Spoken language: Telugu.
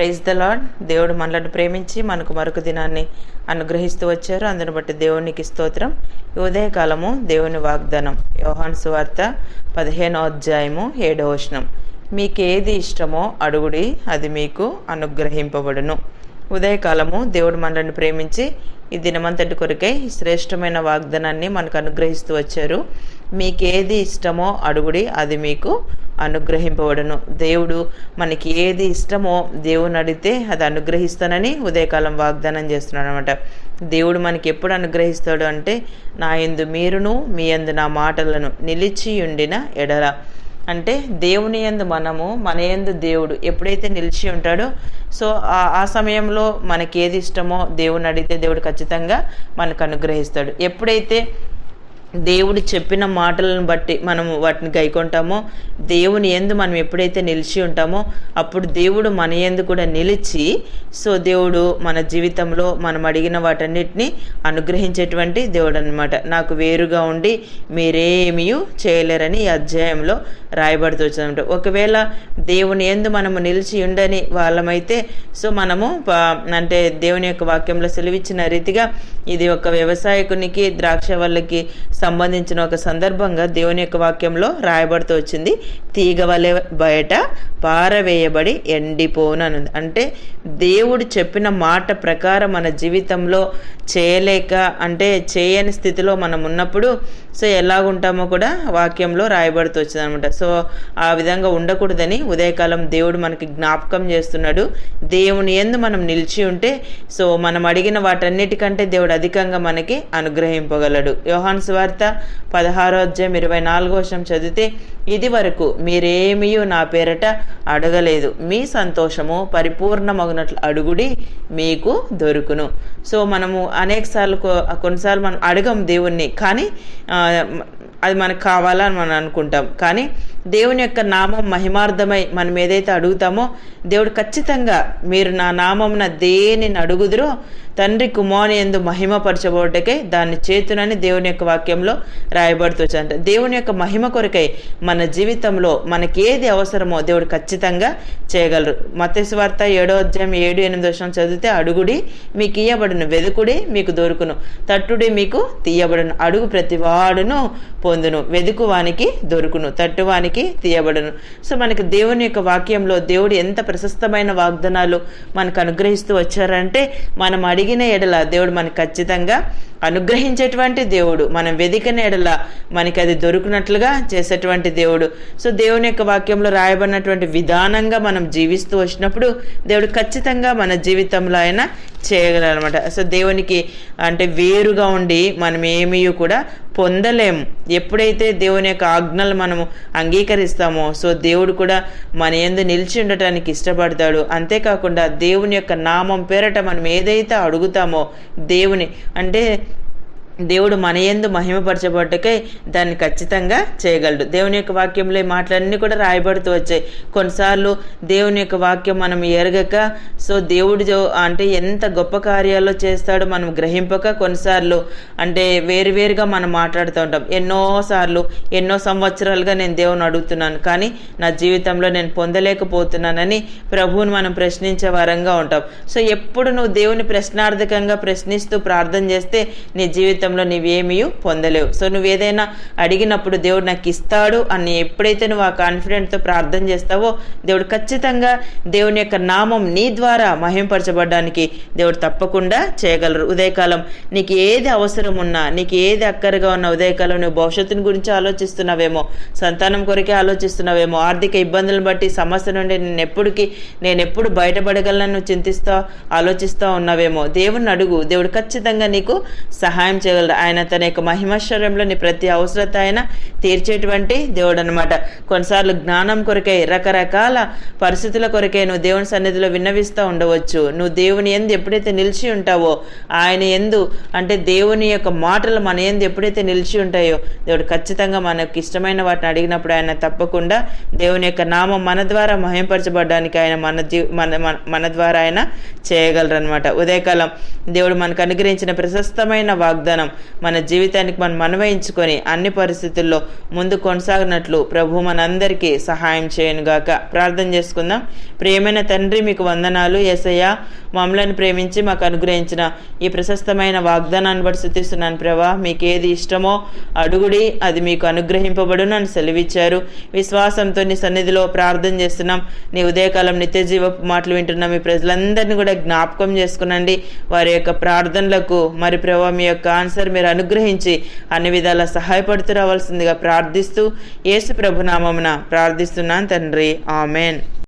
ప్రైజ్ ద లాడ్ దేవుడు మనలను ప్రేమించి మనకు మరొక దినాన్ని అనుగ్రహిస్తూ వచ్చారు. అందును బట్టి దేవునికి స్తోత్రం. ఉదయకాలము దేవుని వాగ్దానం. యోహాన్ సువార్త పదిహేనో అధ్యాయము ఏడవ వచనం. మీకు ఏది ఇష్టమో అడుగుడి అది మీకు అనుగ్రహింపబడును. ఉదయకాలము దేవుడు మనలను ప్రేమించి ఈ దినమంతటి కొరకై శ్రేష్టమైన వాగ్దానాన్ని మనకు అనుగ్రహిస్తూ వచ్చారు. మీకు ఏది ఇష్టమో అడుగుడి అది మీకు అనుగ్రహింపబడును. దేవుడు మనకి ఏది ఇష్టమో దేవుని అడిగితే అది అనుగ్రహిస్తానని ఉదయకాలం వాగ్దానం చేస్తున్నాడు అనమాట దేవుడు మనకి ఎప్పుడు అనుగ్రహిస్తాడు అంటే నా ఎందు మీరును మీ ఎందు నా మాటలను నిలిచి ఉండిన ఎడల. అంటే దేవుని యందు మనము మన యందు దేవుడు ఎప్పుడైతే నిలిచి ఉంటాడో సో ఆ సమయంలో మనకి ఏది ఇష్టమో దేవుని అడిగితే దేవుడు ఖచ్చితంగా మనకు అనుగ్రహిస్తాడు. ఎప్పుడైతే దేవుడు చెప్పిన మాటలను బట్టి మనము వాటిని గైకొంటామో దేవుని ఎందు మనం ఎప్పుడైతే నిలిచి ఉంటామో అప్పుడు దేవుడు మన ఎందు కూడా నిలిచి సో దేవుడు మన జీవితంలో మనం అడిగిన వాటన్నిటిని అనుగ్రహించేటువంటి దేవుడు అనమాట నాకు వేరుగా ఉండి మీరేమీ చేయలేరని ఈ అధ్యాయంలో రాయబడుతూ వచ్చిందంట. ఒకవేళ దేవుని ఎందు మనము నిలిచి ఉండని వాళ్ళమైతే సో మనము ప- అంటే దేవుని యొక్క వాక్యంలో సెలవిచ్చిన రీతిగా ఇది ఒక వ్యవసాయకునికి ద్రాక్ష వాళ్ళకి సంబంధించిన ఒక సందర్భంగా దేవుని యొక్క వాక్యంలో రాయబడుతూ వచ్చింది. తీగ వలె బయట పారవేయబడి ఎండిపోను అని అంటే దేవుడు చెప్పిన మాట ప్రకారం మన జీవితంలో చేయలేక అంటే చేయని స్థితిలో మనం ఉన్నప్పుడు సో ఎలాగుంటామో కూడా వాక్యంలో రాయబడుతూ వచ్చింది అనమాట సో ఆ విధంగా ఉండకూడదని ఉదయకాలం దేవుడు మనకి జ్ఞాపకం చేస్తున్నాడు. దేవుని ఎందు మనం నిలిచి ఉంటే సో మనం అడిగిన వాటన్నిటికంటే దేవుడు అధికంగా మనకి అనుగ్రహింపగలడు. యోహాన్ స్వార్త పదహారో అధ్యాయం ఇరవై నాలుగో వర్షం చదివితే ఇది వరకు మీరేమీ నా పేరట అడగలేదు. మీ సంతోషము పరిపూర్ణమగునట్లు అడుగుడి మీకు దొరుకును. సో మనము అనేక సార్లు కొన్నిసార్లు మనం అడగం దేవుణ్ణి కానీ అది మనకు కావాలని మనం అనుకుంటాం. కానీ దేవుని యొక్క నామం మహిమార్థమై మనం ఏదైతే అడుగుతామో దేవుడు ఖచ్చితంగా మీరు నా నామమున దేనిని అడుగుదురో తండ్రి కుమారుని ఎందు మహిమపరచబోటకై దాన్ని చేతునని దేవుని యొక్క వాక్యంలో రాయబడుతూ దేవుని యొక్క మహిమ కొరకై మన జీవితంలో మనకి ఏది అవసరమో దేవుడు ఖచ్చితంగా చేయగలరు. మత్స్య వార్త ఏడో అధ్యాయం ఏడు ఎనిమిది వర్షం చదివితే అడుగుడి మీకు ఇయ్యబడును వెదుకుడి మీకు దొరుకును తట్టుడి మీకు తీయబడును అడుగు ప్రతి వాడును పొందును వెదుకువానికి దొరుకును తట్టువానికి తీయబడును. సో మనకి దేవుని యొక్క వాక్యంలో దేవుడు ఎంత ప్రశస్తమైన వాగ్దానాలు మనకు అనుగ్రహిస్తూ వచ్చారంటే మనం అడిగిన ఎడల దేవుడు మనకు ఖచ్చితంగా అనుగ్రహించేటువంటి దేవుడు. మనం వెదికిన ఎడల మనకి అది దొరికినట్లుగా చేసేటువంటి దేవుడు. సో దేవుని యొక్క వాక్యంలో రాయబడినటువంటి విధానంగా మనం జీవిస్తూ వచ్చినప్పుడు దేవుడు ఖచ్చితంగా మన జీవితంలో ఆయన చేయగలనమాట సో దేవునికి అంటే వేరుగా ఉండి మనం ఏమీ కూడా పొందలేము ఎప్పుడైతే దేవుని యొక్క ఆజ్ఞలు మనము అంగీకరిస్తామో సో దేవుడు కూడా మన ఎందు నిలిచి ఉండటానికి ఇష్టపడతాడు. అంతేకాకుండా దేవుని యొక్క నామం పేరట మనం ఏదైతే అడుగుతామో దేవుని అంటే దేవుడు మన యందు మహిమపరచబడ్డకై దాన్ని ఖచ్చితంగా చేయగలడు. దేవుని యొక్క వాక్యంలో ఈ మాటలన్నీ కూడా రాయబడుతూ వచ్చాయి. కొన్నిసార్లు దేవుని యొక్క వాక్యం మనం ఎరగక సో దేవుడు అంటే ఎంత గొప్ప కార్యాలు చేస్తాడో మనం గ్రహింపక కొన్నిసార్లు అంటే వేరువేరుగా మనం మాట్లాడుతూ ఉంటాం. ఎన్నోసార్లు ఎన్నో సంవత్సరాలుగా నేను దేవుని అడుగుతున్నాను కానీ నా జీవితంలో నేను పొందలేకపోతున్నానని ప్రభువుని మనం ప్రశ్నించే వారంగా ఉంటాం. సో ఎప్పుడు నువ్వు దేవుని ప్రశ్నార్థకంగా ప్రశ్నిస్తూ ప్రార్థన చేస్తే నీ జీవితం జీవితంలో నీవేమీ పొందలేవు. సో నువ్వు ఏదైనా అడిగినప్పుడు దేవుడు నాకు ఇస్తాడు అని ఎప్పుడైతే నువ్వు ఆ కాన్ఫిడెంట్తో ప్రార్థన చేస్తావో దేవుడు ఖచ్చితంగా దేవుని యొక్క నామం నీ ద్వారా మహింపరచబడడానికి దేవుడు తప్పకుండా చేయగలరు. ఉదయకాలం నీకు ఏది అవసరం ఉన్నా నీకు ఏది అక్కరగా ఉన్న ఉదయకాలం నువ్వు భవిష్యత్తుని గురించి ఆలోచిస్తున్నావేమో సంతానం కొరకే ఆలోచిస్తున్నావేమో ఆర్థిక ఇబ్బందులను బట్టి సమస్య నుండి నేను ఎప్పటికీ నేను ఎప్పుడు బయటపడగలను నువ్వు చింతిస్తా ఆలోచిస్తూ ఉన్నావేమో దేవుని అడుగు. దేవుడు ఖచ్చితంగా నీకు సహాయం చేయగలడు ఆయన తన యొక్క మహిమశ్వరంలోని ప్రతి అవసరత ఆయన తీర్చేటువంటి దేవుడు అనమాట కొన్నిసార్లు జ్ఞానం కొరకై రకరకాల పరిస్థితుల కొరకై నువ్వు దేవుని సన్నిధిలో విన్నవిస్తూ ఉండవచ్చు. నువ్వు దేవుని ఎందు ఎప్పుడైతే నిలిచి ఉంటావో ఆయన ఎందు అంటే దేవుని యొక్క మాటలు మన ఎందు ఎప్పుడైతే నిలిచి ఉంటాయో దేవుడు ఖచ్చితంగా మనకు ఇష్టమైన వాటిని అడిగినప్పుడు ఆయన తప్పకుండా దేవుని యొక్క నామం మన ద్వారా మహింపరచబడడానికి ఆయన మన జీ మన మన- మన ద్వారా ఆయన చేయగలరు అనమాట ఉదయకాలం దేవుడు మనకు అనుగ్రహించిన ప్రశస్తమైన వాగ్దానం వాగ్దానం మన జీవితానికి మనం మనవయించుకొని అన్ని పరిస్థితుల్లో ముందు కొనసాగినట్లు ప్రభు మనందరికీ సహాయం చేయనుగాక. ప్రార్థన చేసుకుందాం. ప్రేమైన తండ్రి మీకు వందనాలు. ఏసయ్య మమ్మలను ప్రేమించి మాకు అనుగ్రహించిన ఈ ప్రశస్తమైన వాగ్దానాన్ని బట్టి స్థుతిస్తున్నాను ప్రభా. మీకు ఏది ఇష్టమో అడుగుడి అది మీకు అనుగ్రహింపబడును అని సెలవిచ్చారు. విశ్వాసంతో నీ సన్నిధిలో ప్రార్థన చేస్తున్నాం. నీ ఉదయకాలం నిత్య జీవపు మాటలు వింటున్న మీ ప్రజలందరినీ కూడా జ్ఞాపకం చేసుకునండి. వారి యొక్క ప్రార్థనలకు మరి ప్రభా మీ యొక్క ఆన్సర్ మీరు అనుగ్రహించి అన్ని విధాలా సహాయపడుతూ రావాల్సిందిగా ప్రార్థిస్తూ యేసు ప్రభునామమున ప్రార్థిస్తున్నాను తండ్రి. ఆమెన్.